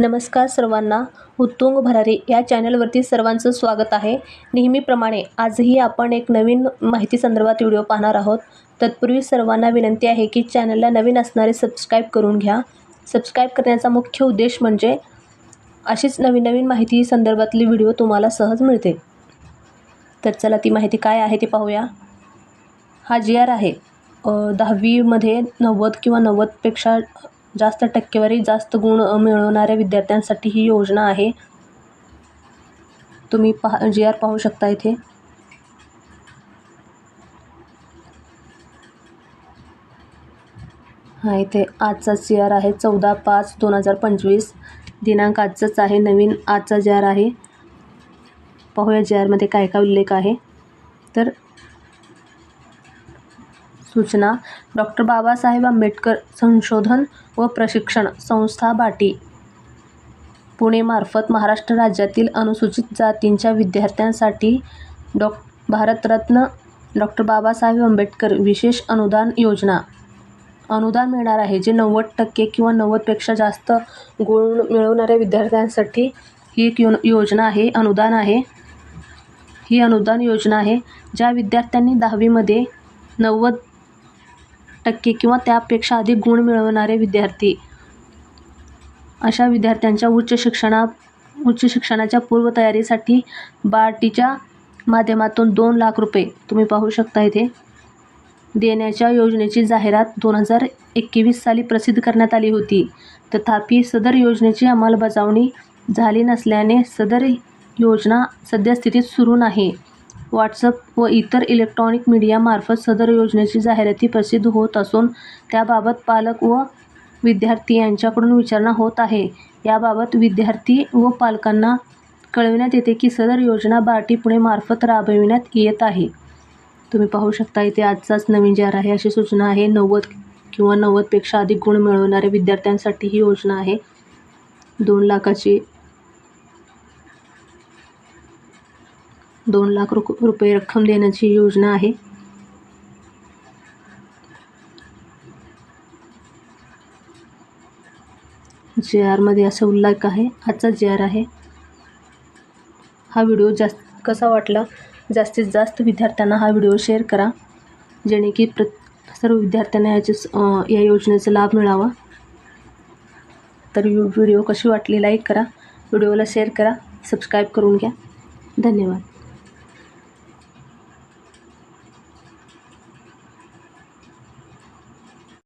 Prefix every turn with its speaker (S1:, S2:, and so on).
S1: नमस्कार सर्वांना. उत्तुंग भरारी या चॅनलवरती सर्वांचं स्वागत आहे. नेहमीप्रमाणे आजही आपण एक नवीन माहिती संदर्भात व्हिडिओ पाहणार आहोत. तत्पूर्वी सर्वांना विनंती आहे की चॅनलला नवीन असणारे सबस्क्राईब करून घ्या. सबस्क्राईब करण्याचा मुख्य उद्देश म्हणजे अशीच नवीन नवीन माहिती संदर्भातली व्हिडिओ तुम्हाला सहज मिळते तर चला ती माहिती काय आहे ते पाहूया. हा जी आर आहे. दहावीमध्ये नव्वद किंवा नव्वदपेक्षा जास्त टक्केवारी जास्त गुण मिळवणाऱ्या विद्यार्थ्यांसाठी ही योजना आहे. तुम्ही पहा जी आर पाहू शकता इथे. हा इथे आजचा जी आर आहे चौदा पाच दोन हजार पंचवीस. दिनांक आजचाच आहे नवीन आजचा जी आर आहे. पाहूया जी आरमध्ये काय काय उल्लेख आहे. तर सूचना डॉक्टर बाबासाहेब आंबेडकर संशोधन व प्रशिक्षण संस्था बाटी. पुणेमार्फत महाराष्ट्र राज्यातील अनुसूचित जातींच्या विद्यार्थ्यांसाठी डॉ. भारतरत्न डॉक्टर बाबासाहेब आंबेडकर विशेष अनुदान योजना. अनुदान मिळणार आहे जे नव्वद टक्के किंवा नव्वदपेक्षा जास्त गुण मिळवणाऱ्या विद्यार्थ्यांसाठी ही एक यो योजना आहे अनुदान आहे. ही अनुदान योजना आहे ज्या विद्यार्थ्यांनी दहावीमध्ये नव्वद टक्के किंवा त्यापेक्षा अधिक गुण मिळवणारे विद्यार्थी. अशा विद्यार्थ्यांच्या उच्च शिक्षणा उच्च शिक्षणाच्या पूर्वतयारीसाठी बार्टीच्या माध्यमातून दोन लाख रुपये. तुम्ही पाहू शकता इथे. देण्याच्या योजनेची जाहिरात दोन हजार एकवीस साली प्रसिद्ध करण्यात आली होती. तथापि सदर योजनेची अंमलबजावणी झाली नसल्याने सदर योजना सद्यस्थितीत सुरू नाही. व्हॉट्सअप व इतर इलेक्ट्रॉनिक मीडियामार्फत सदर योजनेची जाहिराती प्रसिद्ध होत असून त्याबाबत पालक व विद्यार्थी यांच्याकडून विचारणा होत आहे. याबाबत विद्यार्थी व पालकांना कळविण्यात येते की सदर योजना बार्टी पुणेमार्फत राबविण्यात येत आहे. तुम्ही पाहू शकता इथे आजचाच नवीन जी आहे. अशी सूचना आहे. नव्वद किंवा नव्वदपेक्षा अधिक गुण मिळवणाऱ्या विद्यार्थ्यांसाठी ही योजना आहे. दोन लाखाची दोन लाख रुक रुपये रक्कम देण्याची योजना आहे. जे आरमध्ये असा उल्लेख आहे आजचा जे आर आहे. हा व्हिडिओ जास्त कसा वाटला? जास्तीत जास्त विद्यार्थ्यांना हा व्हिडिओ शेअर करा जेणे की प्र सर्व विद्यार्थ्यांना याचे या योजनेचा लाभ मिळावा. तर व्हिडिओ कशी वाटली लाईक करा. व्हिडिओला शेअर करा सबस्क्राईब करून घ्या. धन्यवाद.